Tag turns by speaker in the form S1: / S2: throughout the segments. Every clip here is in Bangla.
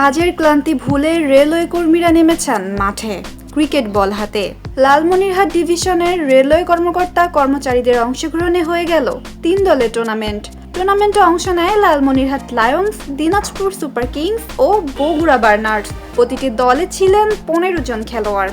S1: কাজের ক্লান্তি ভুলে রেলওয়ে কর্মীরা নেমেছেন মাঠে। ক্রিকেট বল হাতে। লালমনিরহাট ডিভিশনের রেলওয়ে কর্মকর্তা কর্মচারীদের অংশগ্রহণে হয়ে গেল তিন দলের টুর্নামেন্ট। টুর্নামেন্টে অংশ নেয় Lalmonirhat lions, Dinajpur super kings ও বগুড়া বার্নার্স। প্রতিটি দলে ছিলেন পনেরো জন খেলোয়াড়।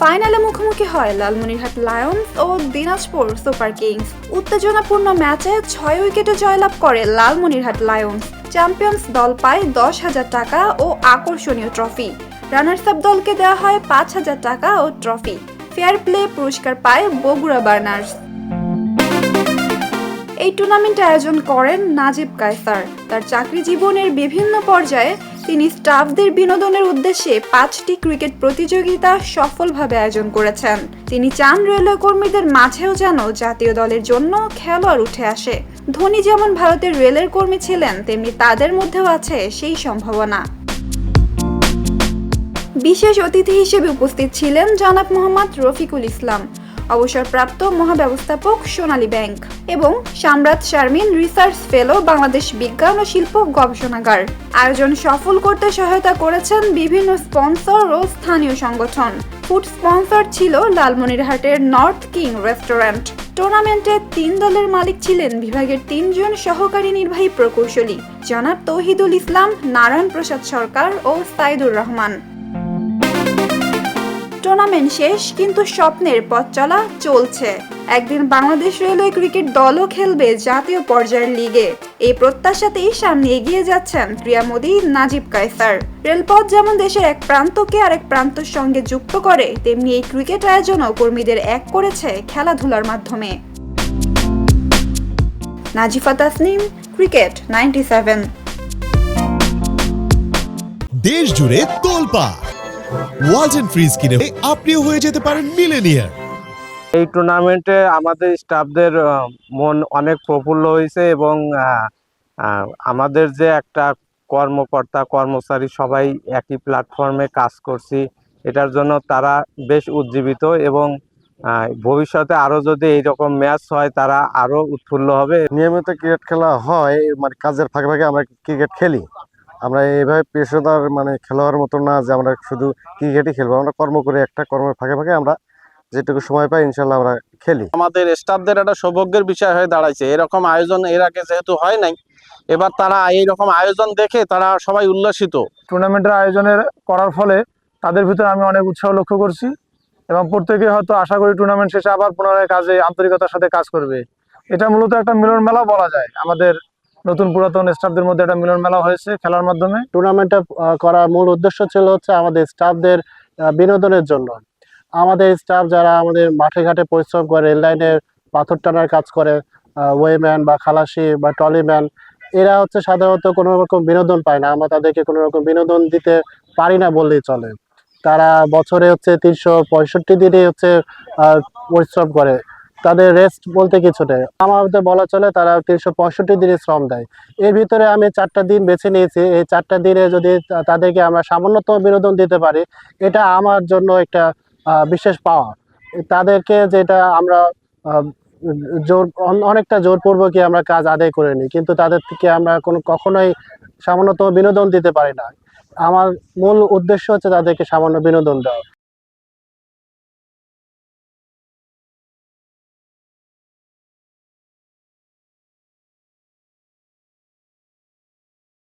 S1: ফাইনালে মুখোমুখি হয় লালমনিরহাট লায়ন্স ও দিনাজপুর সুপার কিংস। উত্তেজনাপূর্ণ ম্যাচে ছয় উইকেটে জয়লাভ করে লালমনিরহাট লায়ন্স। চ্যাম্পিয়ন্স দল পায় দশ হাজার টাকা ও আকর্ষণীয় ট্রফি। রানার্স আপ দলকে দেওয়া হয় পাঁচ হাজার টাকা ও ট্রফি। ফেয়ার প্লে পুরস্কার পায় বগুড়া বার্নার্স। এই টুর্নামেন্ট আয়োজন করেন নাজিব কায়সার। তার চাকরি জীবনের বিভিন্ন পর্যায়ে তিনি স্টাফদের বিনোদনের উদ্দেশ্যে পাঁচটি ক্রিকেট প্রতিযোগিতা সফলভাবে আয়োজন করেছেন। তিনি চান রেলওয়ে কর্মীদের মাঝেও যেন জাতীয় দলের জন্য খেলোয়াড় উঠে আসে। ধোনি যেমন ভারতের রেলের কর্মী ছিলেন, তেমনি তাদের মধ্যেও আছে সেই সম্ভাবনা। বিশেষ অতিথি হিসেবে উপস্থিত ছিলেন জনাব মোহাম্মদ রফিকুল ইসলাম। অবসরপ্রাপ্ত মহাব্যবস্থাপক সোনালী ব্যাংক এবং সামরাত শারমিন রিসার্চ ফেলো বাংলাদেশ বিজ্ঞান ও শিল্প গবেষণাগার। আয়োজন সফল করতে সহায়তা করেছেন বিভিন্ন স্পন্সর ও স্থানীয় সংগঠন। ফুড স্পন্সর ছিল লালমনিরহাটের নর্থ কিং রেস্টুরেন্ট। টুর্নামেন্টে তিন দলের মালিক ছিলেন বিভাগের তিনজন সহকারী নির্বাহী প্রকৌশলী, জনাব তৌহিদুল ইসলাম, নারায়ণ প্রসাদ সরকার ও সাইদুর রহমান। টুর্নামেন্ট শেষ, কিন্তু স্বপ্নের পথ চলা চলছে। একদিন বাংলাদেশ রেলওয়ে ক্রিকেট দলও খেলবে জাতীয় পর্যায়ের লিগে। এই প্রত্যাশাতেই সামনে এগিয়ে যাচ্ছেন ক্রিয়ামোদী নাজিব কায়সার। রেলপথ যেমন দেশের এক প্রান্তকে আরেক প্রান্তর সঙ্গে যুক্ত করে, তেমনি এই ক্রিকেট আয়োজনও কর্মীদের এক করেছে খেলাধুলার মাধ্যমে। Nazifa Tasnim, cricket ninety seven.
S2: দেশ জুড়ে তোলপা ওয়ালটন ফ্রিজ কিনে আপনিও হয়ে যেতে পারেন মিলেনিয়ার।
S3: এই টুর্নামেন্টে আমাদের স্টাফদের মন অনেক প্রফুল্ল হয়েছে এবং আমাদের যে একটা কর্মকর্তা কর্মচারী সবাই একই প্ল্যাটফর্মে কাজ করছি। এটার জন্য তারা বেশ উজ্জীবিত এবং ভবিষ্যতে আরও যদি এইরকম ম্যাচ হয় তারা আরও উৎফুল্ল হবে।
S4: নিয়মিত ক্রিকেট খেলা হয় মানে কাজের ফাঁকে ফাঁকে আমরা ক্রিকেট খেলি। আমরা এইভাবে পেশাদার মানে খেলোয়াড় মতো না যে আমরা শুধু ক্রিকেটই খেলব আমরা কর্ম করে একটা কর্মের ফাঁকে ফাঁকে আমরা যেটুকু সময় পাই ইনশাল্লাহ আমরা খেলি।
S5: আমাদের স্টাফদের একটা সৌভাগ্যের বিষয় হয়ে দাঁড়াইছে। এরকম আয়োজন এর আগে যেহেতু হয় নাই এবার তারা এইরকম আয়োজন দেখে তারা সবাই উল্লাসিত।
S6: টুর্নামেন্টের আয়োজনের করার ফলে তাদের ভিতরে আমি অনেক উৎসাহ লক্ষ্য করছি এবং প্রত্যেকে হয়তো আশা করি টুর্নামেন্ট শেষে আবার পুনরায় কাজে আন্তরিকতার সাথে কাজ করবে। এটা মূলত একটা মিলন মেলা বলা যায় আমাদের নতুন পুরাতন স্টাফদের মধ্যে একটা মিলন মেলা হয়েছে খেলার মাধ্যমে।
S4: টুর্নামেন্টটা করার মূল উদ্দেশ্য ছিল হচ্ছে আমাদের স্টাফদের বিনোদনের জন্য। আমাদের স্টাফ যারা আমাদের মাঠে ঘাটে পরিশ্রম করে রেল লাইনের পাথর টানার কাজ করে ওয়েম্যান বা খালাসি বা টলিম্যান এরা হচ্ছে সাধারণত কোনো রকম বিনোদন পায় না। আমরা তাদেরকে কোনো রকম বিনোদন দিতে পারি না বললেই চলে। তারা বছরে হচ্ছে তিনশো পঁয়ষট্টি দিনে হচ্ছে পরিশ্রম করে। তাদের রেস্ট বলতে কিছু নেই আমাদের বলা চলে তারা তিনশো পঁয়ষট্টি দিনই শ্রম দেয়। এর ভিতরে আমি চারটা দিন বেছে নিয়েছি। এই চারটা দিনে যদি তাদেরকে আমরা সামান্যতম বিনোদন দিতে পারি, এটা আমার জন্য একটা বিশেষ পাওয়া তাদেরকে যেটা আমরা জোর, অন- অনেকটা জোরপূর্বকই আমরা কাজ আদায় করে নিই। কিন্তু তাদের থেকে আমরা কোনো কখনোই সামান্যতম বিনোদন দিতে পারি না। আমার মূল উদ্দেশ্য হচ্ছে তাদেরকে সামান্য বিনোদন দেওয়া।